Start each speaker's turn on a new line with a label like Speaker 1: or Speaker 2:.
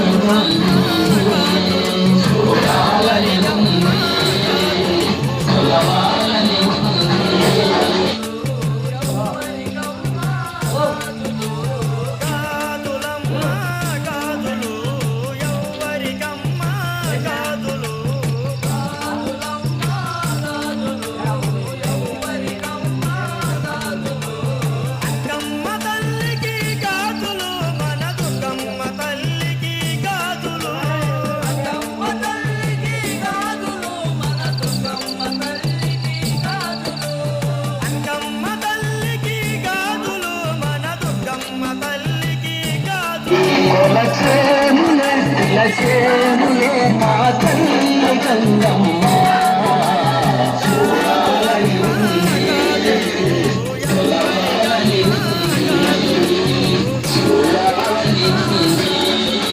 Speaker 1: 年は。చేములే మా తల్లి గంగమ్మ